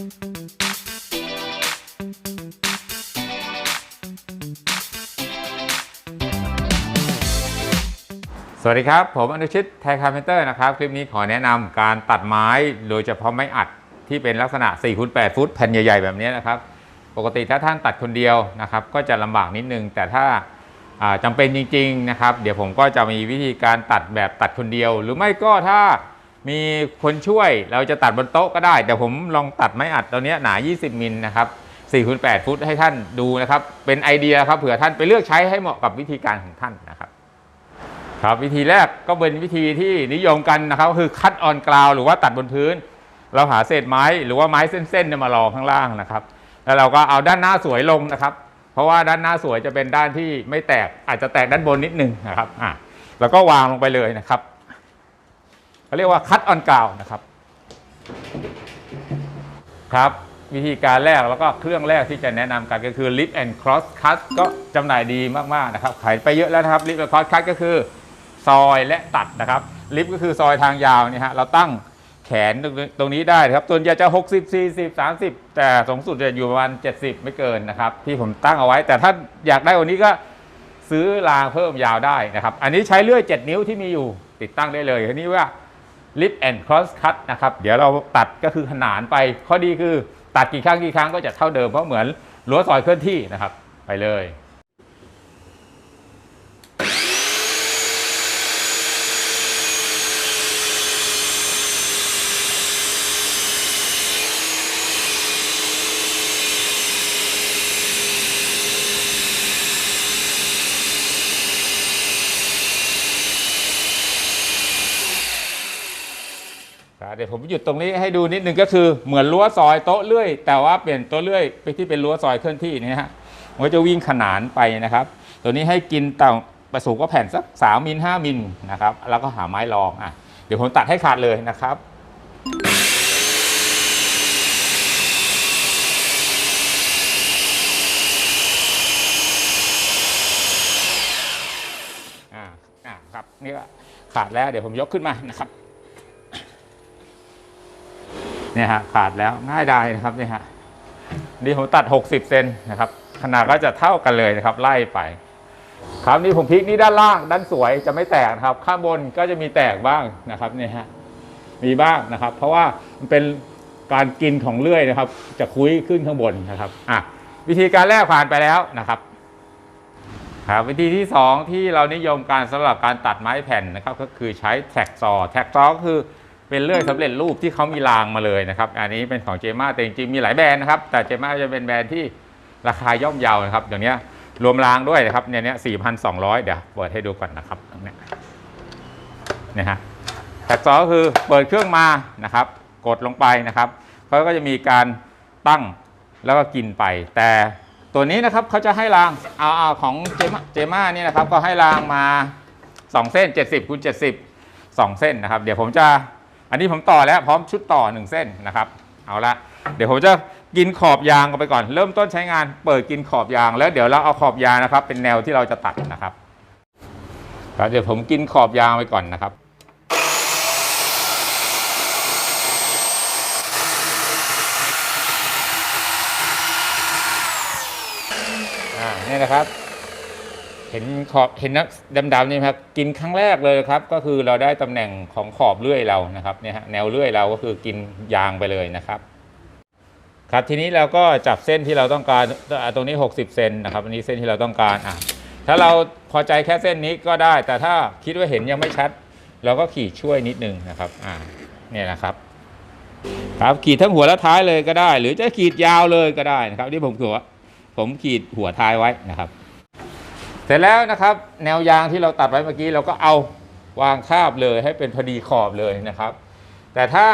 สวัสดีครับ ผมอนุชิตไทยคาร์เพนเตอร์นะครับ คลิปนี้ขอแนะนำการตัดไม้โดยเฉพาะไม้อัดที่เป็นลักษณะ4คูณ8ฟุตแผ่นใหญ่ ๆ แบบนี้นะครับ ปกติถ้าท่านตัดคนเดียวนะครับก็จะลำบากนิดนึง แต่ถ้าอ่าจำเป็นจริง ๆ นะครับ เดี๋ยวผมก็จะมีวิธีการตัดแบบตัดคนเดียว หรือไม่ก็ถ้า มีคนช่วยเราจะตัดบนโต๊ะก็ได้ แต่ผมลองตัดไม้อัดตัวนี้หนา 20 มิลนะครับ4คูณ8ฟุตให้ท่านดูนะครับ เป็นไอเดียครับเผื่อท่านไปเลือกใช้ให้เหมาะกับวิธีการของท่านนะครับ ครับวิธีแรกก็เป็นวิธีที่นิยมกันนะครับคือคัดออนกราวหรือว่าตัดบนพื้น เราหาเศษไม้หรือว่าไม้เส้นๆเนี่ยมารองข้างล่างนะครับ แล้วเราก็เอาด้านหน้าสวยลงนะครับ เพราะว่าด้านหน้าสวยจะเป็นด้านที่ไม่แตกอาจจะแตกด้านบนนิดนึงนะครับอะแล้วก็วางลงไปเลยนะครับ เขาเรียกว่าคัดออนกาวนะครับครับวิธีการแรกแล้วก็เครื่องแรกที่จะแนะนำกันก็คือ Lip and Cross Cut ก็จำหน่ายดีมากๆนะครับขายไปเยอะแล้วนะครับ Lip and Cross Cut ก็คือซอยและตัดนะครับลิฟต์ก็คือซอยทางยาวเนี่ยฮะเราตั้งแขนตรงนี้ได้ครับตัวใหญ่จะ 60 40 30 แต่สูงสุดจะอยู่ประมาณ 70 ไม่เกินนะครับ ที่ผมตั้งเอาไว้ แต่ถ้าอยากได้วันนี้ก็ซื้อรางเพิ่มยาวได้นะครับ อันนี้ใช้เลื่อย 7 นิ้วที่มีอยู่ติดตั้งได้เลยอันนี้ว่า ลิปแอนด์ครอสคัตนะครับเดี๋ยวเราตัดก็คือขนานไป ข้อดีคือตัดกี่ครั้งกี่ครั้งก็จะเท่าเดิมเพราะเหมือนรั้วซอยเคลื่อนที่นะครับ ไปเลย เดี๋ยวผมหยุดตรงนี้ให้ดูนิดนึงก็คือเหมือนรั้วซอยโต๊ะเลื่อย แต่ว่าเปลี่ยนโต๊ะเลื่อยไปที่เป็นรั้วซอยเคลื่อนที่นี่ฮะมันก็จะวิ่งขนานไปนะครับ ตัวนี้ให้กินต่ำประสูงก็แผ่นสัก3มิล5มิลนะครับ แล้วก็หาไม้รองอะเดี๋ยวผมตัดให้ขาดเลยนะครับอ่าอ่าครับนี่ก็ขาดแล้วเดี๋ยวผมยกขึ้นมานะครับ เนี่ยฮะขาดแล้วง่ายดายนะครับเนี่ยฮะนี่ผมตัด 60เซนนะครับขนาดก็จะเท่ากันเลยนะครับ ไล่ไป ครับนี่ผมพลิกนี่ด้านล่าง ด้านสวยจะไม่แตกนะครับ ข้างบนก็จะมีแตกบ้างนะครับเนี่ยฮะมีบ้างนะครับ เพราะว่ามันเป็นการกินของเลื่อยนะครับ จะคุ้ยขึ้นข้างบนนะครับอะวิธีการแรกผ่านไปแล้วนะครับครับวิธีที่ 2 ที่เรานิยมการสำหรับการตัดไม้แผ่นนะครับ ก็คือใช้แท็กซอแท็กซอก็คือ เป็นเลื่อยสำเร็จรูปที่เขามีรางมาเลยนะครับ อันนี้เป็นของเจม่าแต่จริงๆมีหลายแบรนด์นะครับ แต่เจม่าจะเป็นแบรนด์ที่ราคาย่อมเยานะครับเดี๋ยวนี้รวมรางด้วยนะครับเนี่ยเนี่ยสี่พันสองร้อยเดี๋ยวเปิดให้ดูก่อนนะครับเนี้ยเนี่ยฮะแท็กซอก็คือเปิดเครื่องมานะครับ กดลงไปนะครับเขาก็จะมีการตั้งแล้วก็กินไป แต่ตัวนี้นะครับเขาจะให้รางเอาเอาของเจมาเจม่านี่นะครับก็ให้รางมา 2 เส้น 70คูณ70 2 เส้นนะครับ เดี๋ยวผมจะ อันนี้ผมต่อแล้วพร้อมชุดต่อ 1 เส้นนะครับ เอาละเดี๋ยวผมจะกินขอบยางกันไปก่อน เริ่มต้นใช้งานเปิดกินขอบยาง แล้วเดี๋ยวเราเอาขอบยางนะครับ เป็นแนวที่เราจะตัดนะครับครับเดี๋ยวผมกินขอบยางไปก่อนนะครับอ่านี่นะครับ เห็นขอบเห็นนักดำๆนี่ครับกินครั้งแรกเลยครับ ก็คือเราได้ตำแหน่งของขอบเลื่อยเรานะครับเนี่ยฮะแนวเลื่อยเราก็คือกินยางไปเลยนะครับครับทีนี้เราก็จับเส้นที่เราต้องการตรงนี้ 60 เซนนะครับอันนี้เส้นที่เราต้องการอะถ้าเราพอใจแค่เส้นนี้ก็ได้ แต่ถ้าคิดว่าเห็นยังไม่ชัด เราก็ขีดช่วยนิดนึงนะครับอ่าเนี่ยนะครับครับขีดทั้งหัวและท้ายเลยก็ได้ หรือจะขีดยาวเลยก็ได้นะครับที่ผมถือว่าผมขีดหัวท้ายไว้นะครับ ร็จแล้วนะครับ แนวยางที่เราตัดไว้เมื่อกี้เราก็เอาวางคาบเลยให้เป็นพอดีขอบเลยนะครับ แต่ถ้า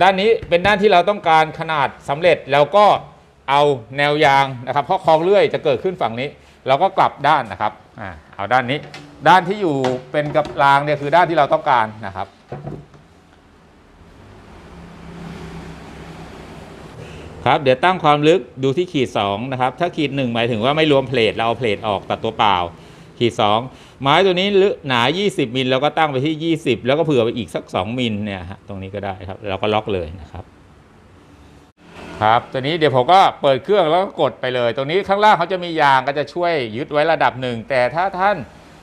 ด้านนี้เป็นด้านที่เราต้องการขนาดสำเร็จแล้วก็เอาแนวยางนะครับ เพราะคลองเลื่อยจะเกิดขึ้นฝั่งนี้ เราก็กลับด้านนะครับอ่าเอาด้านนี้ ด้านที่อยู่เป็นกับรางเนี่ยคือด้านที่เราต้องการนะครับ ครับเดี๋ยวตั้งความลึกดูที่ขีด2นะครับถ้าขีด 1 หมายถึงว่าไม่รวมเพลทเราเอาเพลทออกตัดตัวเปล่า ขีด 2 ไม้ตัวนี้ลึกหนา 20 มิลเราก็ตั้งไปที่ 20 แล้วก็เผื่อไปอีกสัก 2 มิลเนี่ยฮะตรงนี้ก็ได้ครับเราก็ล็อกเลยนะครับครับตัวนี้เดี๋ยวผมก็เปิดเครื่องแล้วก็กดไปเลย ตรงนี้ข้างล่างเขาจะมียางก็จะช่วยยึดไว้ระดับหนึ่งแต่ถ้าท่าน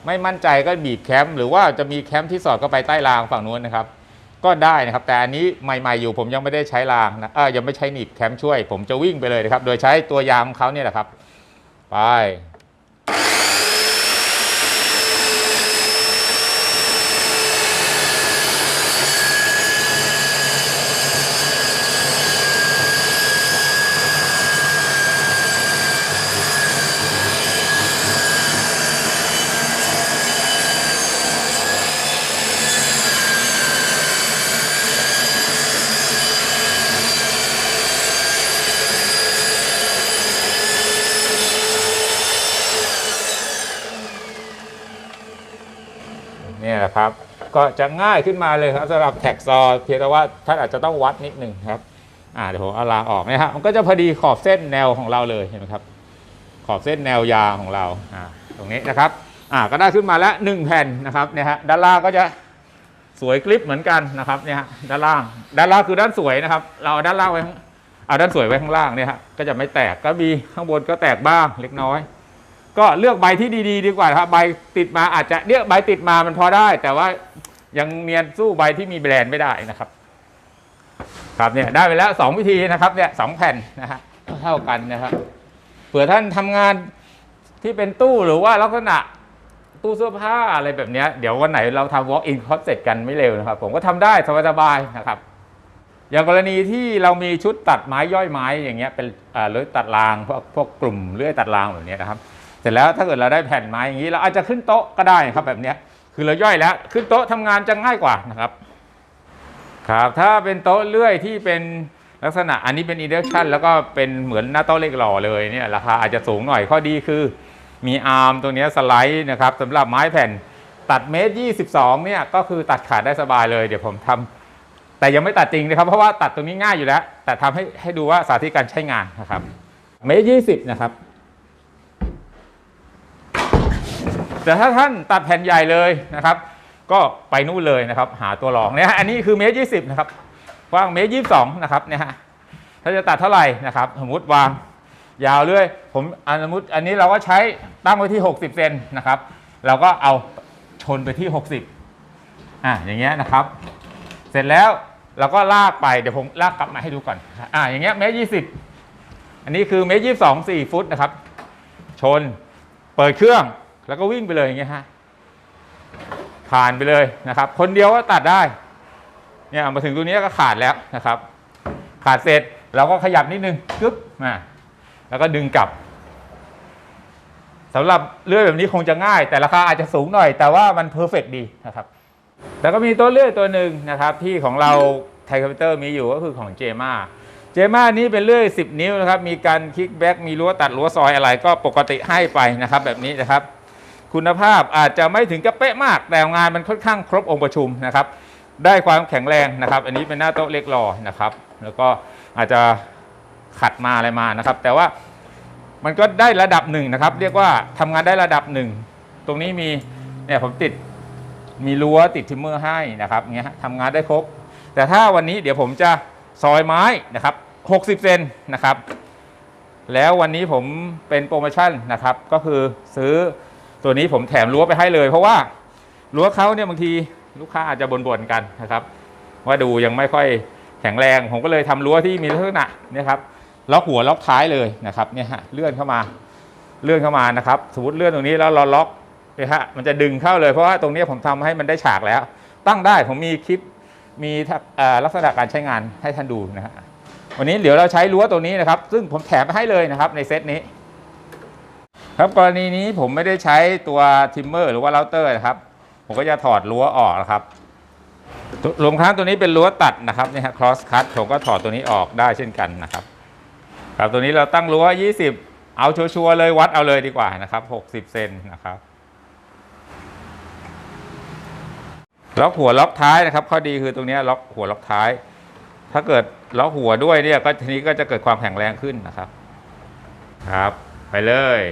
ไม่มั่นใจก็บีบแคมป์หรือว่าจะมีแคมป์ที่สอดเข้าไปใต้รางฝั่งนู้นนะครับ ก็ได้นะครับ แต่อันนี้ใหม่ๆอยู่ผมยังไม่ได้ใช้รางนะเออยังไม่ใช้หนีบแคมช่วย ผมจะวิ่งไปเลยนะครับ โดยใช้ตัวยางเขาเนี่ยแหละครับ ไป เนี่ยแหละครับ ก็จะง่ายขึ้นมาเลยครับสำหรับแท็กซอเพียงแต่ว่าท่านอาจจะต้องวัดนิดหนึ่งครับอ่าเดี๋ยวผมเอาลาออกนะฮะมันก็จะพอดีขอบเส้นแนวของเราเลยเห็นไหมครับ ขอบเส้นแนวยาวของเราอ่าตรงนี้นะครับอ่าก็ได้ขึ้นมาแล้วหนึ่งแผ่นนะครับเนี่ยฮะด้านล่างก็จะสวยกริปเหมือนกันนะครับเนี่ยฮะด้านล่างด้านล่างคือด้านสวยนะครับ เราด้านล่างไว้ข้างเอาด้านสวยไว้ข้างล่างเนี่ยฮะก็จะไม่แตกก็มีข้างบนก็แตกบ้างเล็กน้อย ก็เลือกใบที่ดีๆ ดีกว่าครับใบติดมาอาจจะเนี่ยใบติดมามันพอได้ แต่ว่ายังเนียนสู้ใบที่มีแบรนด์ไม่ได้นะครับ ครับเนี่ยได้ไปแล้วสองวิธีนะครับเนี่ยสองแผ่นนะฮะเท่ากันนะครับเผื่อท่านทำงานที่เป็นตู้หรือว่าลักษณะตู้เสื้อผ้าอะไรแบบนี้เดี๋ยววันไหนเราทำ walk in closet กันไม่เร็วนะครับ ผมก็ทำได้สบายๆนะครับ อย่างกรณีที่เรามีชุดตัดไม้ย่อยไม้อย่างเงี้ยเป็นอ่าเลื่อยตัดรางพวกพวกกลุ่มเลื่อยตัดรางแบบเนี้ยนะครับ เสร็จแล้วถ้าเกิดเราได้แผ่นไม้อย่างนี้เราอาจจะขึ้นโต๊ะก็ได้ครับแบบนี้คือเราย่อยแล้วขึ้นโต๊ะทำงานจะง่ายกว่านะครับครับถ้าเป็นโต๊ะเลื่อยที่เป็นลักษณะอันนี้เป็น induction แล้วก็เป็นเหมือนหน้าโต๊ะเล็กหล่อเลยเนี่ยราคาอาจจะสูงหน่อยข้อดีคือ มีอาร์มตรงนี้สไลด์นะครับสำหรับไม้แผ่นตัดเมตร22เนี่ยก็คือตัดขาดได้สบายเลยเดี๋ยวผมทำแต่ยังไม่ตัดจริงนะครับ เพราะว่าตัดตรงนี้ง่ายอยู่แล้ว แต่ทำให้ให้ดูว่าสาธิตการใช้งานนะครับเมตร20นะครับ แต่ถ้าท่านตัดแผ่นใหญ่เลยนะครับ ก็ไปนู่นเลยนะครับ หาตัวรองเนี่ยอันนี้คือเมตรยี่สิบนะครับกว้างเมตรยี่สิบสองนะครับเนี่ยฮะถ้าจะตัดเท่าไหร่นะครับ สมมติวางยาวเรื่อยผมอันสมมติอันนี้เราก็ใช้ตั้งไว้ที่ 60 เซนนะครับ เราก็เอาชนไปที่ 60อะอย่างเงี้ยนะครับ เสร็จแล้วเราก็ลากไปเดี๋ยวผมลากกลับมาให้ดูก่อนอะอย่างเงี้ยเมตรยี่สิบอันนี้คือเมตรยี่สิบสองสี่ฟุตนะครับ ชนเปิดเครื่อง แล้วก็วิ่งไปเลยอย่างเงี้ยฮะผ่านไปเลยนะครับ คนเดียวก็ตัดได้เนี่ยมาถึงตัวนี้ก็ขาดแล้วนะครับ ขาดเสร็จเราก็ขยับนิดนึงกึ๊บมาแล้วก็ดึงกลับสำหรับเลื่อยแบบนี้คงจะง่าย แต่ราคาอาจจะสูงหน่อย แต่ว่ามันเพอร์เฟกดีนะครับแล้วก็มีตัวเลื่อยตัวหนึ่งนะครับ ที่ของเราไทคอมพิวเตอร์มีอยู่ก็คือของเจมาเจมานี้เป็นเลื่อย 10 นิ้วนะครับ มีการคลิกแบ็กมีรั้วตัดรั้วซอยอะไรก็ปกติให้ไปนะครับ แบบนี้นะครับ คุณภาพอาจจะไม่ถึงกับเป๊ะมาก แต่งานมันค่อนข้างครบองค์ประชุมนะครับ ได้ความแข็งแรงนะครับ อันนี้เป็นหน้าโต๊ะเล็กรอนะครับ แล้วก็อาจจะขัดมาอะไรมานะครับ แต่ว่ามันก็ได้ระดับหนึ่งนะครับ เรียกว่าทำงานได้ระดับหนึ่งตรงนี้มีเนี่ยผมติดมีรั้วติดทิมเมอร์ให้นะครับเงี้ยทำงานได้ครบ แต่ถ้าวันนี้เดี๋ยวผมจะซอยไม้นะครับ 60 เซนนะครับ แล้ววันนี้ผมเป็นโปรโมชั่นนะครับ ก็คือซื้อ ตัวนี้ผมแถมรั้วไปให้เลย เพราะว่ารั้วเขาเนี่ยบางทีลูกค้าอาจจะบ่นๆกันนะครับ ว่าดูยังไม่ค่อยแข็งแรง ผมก็เลยทำรั้วที่มีลักษณะเนี่ยครับล็อกหัวล็อกท้ายเลยนะครับเนี่ยฮะเลื่อนเข้ามาเลื่อนเข้ามานะครับสมมติเลื่อนตรงนี้แล้วเราล็อกเนี่ยฮะมันจะดึงเข้าเลยเพราะว่าตรงนี้ผมทำให้มันได้ฉากแล้ว ตั้งได้ผมมีคลิปมีลักษณะการใช้งานให้ท่านดูนะฮะวันนี้เดี๋ยวเราใช้รั้วตัวนี้นะครับ ซึ่งผมแถมให้เลยนะครับในเซตนี้ ครับกรณีนี้ผมไม่ได้ใช้ตัวทิมเมอร์หรือว่าเราเตอร์นะครับ ผมก็จะถอดรั้วออกนะครับรวมทั้งตัวนี้เป็นรั้วตัดนะครับเนี่ยฮะ cross cut ผมก็ถอดตัวนี้ออกได้เช่นกันนะครับ ครับตัวนี้เราตั้งรั้ว 20 เอาชัวร์เลยวัดเอาเลยดีกว่านะครับ 60 เซนนะครับล็อกหัวล็อกท้ายนะครับ ข้อดีคือตรงนี้ล็อกหัวล็อกท้าย ถ้าเกิดล็อกหัวด้วยเนี่ยก็ทีนี้ก็จะเกิดความแข็งแรงขึ้นนะครับ ครับ ไปเลย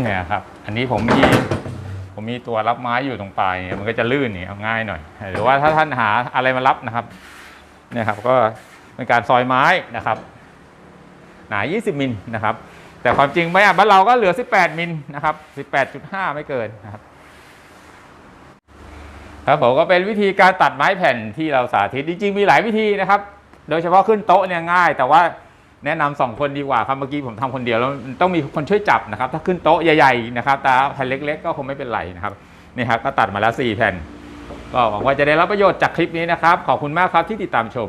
เนี่ยครับ อันนี้ผมมีผมมีตัวรับไม้อยู่ตรงปลายมันก็จะลื่นนี่เอาง่ายหน่อย หรือว่าถ้าท่านหาอะไรมารับนะครับเนี่ยครับก็เป็นการซอยไม้นะครับ หนา 20 มิลนะครับ แต่ความจริงไม่อะบ้านเราก็เหลือ 18 มิลนะครับ 18.5 ไม่เกินนะครับครับผมก็เป็นวิธีการตัดไม้แผ่นที่เราสาธิตจริงๆมีหลายวิธีนะครับ โดยเฉพาะขึ้นโต๊ะเนี่ยง่าย แต่ว่า แนะนำสองคนดีกว่าครับเมื่อกี้ผมทำคนเดียวแล้วต้องมีคนช่วยจับนะครับ ถ้าขึ้นโต๊ะใหญ่ๆนะครับตาแผ่นเล็ก ๆ ก็คงไม่เป็นไรนะครับนี่ครับก็ตัดมาแล้ว4แผ่น ก็หวังว่าจะได้รับประโยชน์จากคลิปนี้นะครับ ขอบคุณมากครับที่ติดตามชม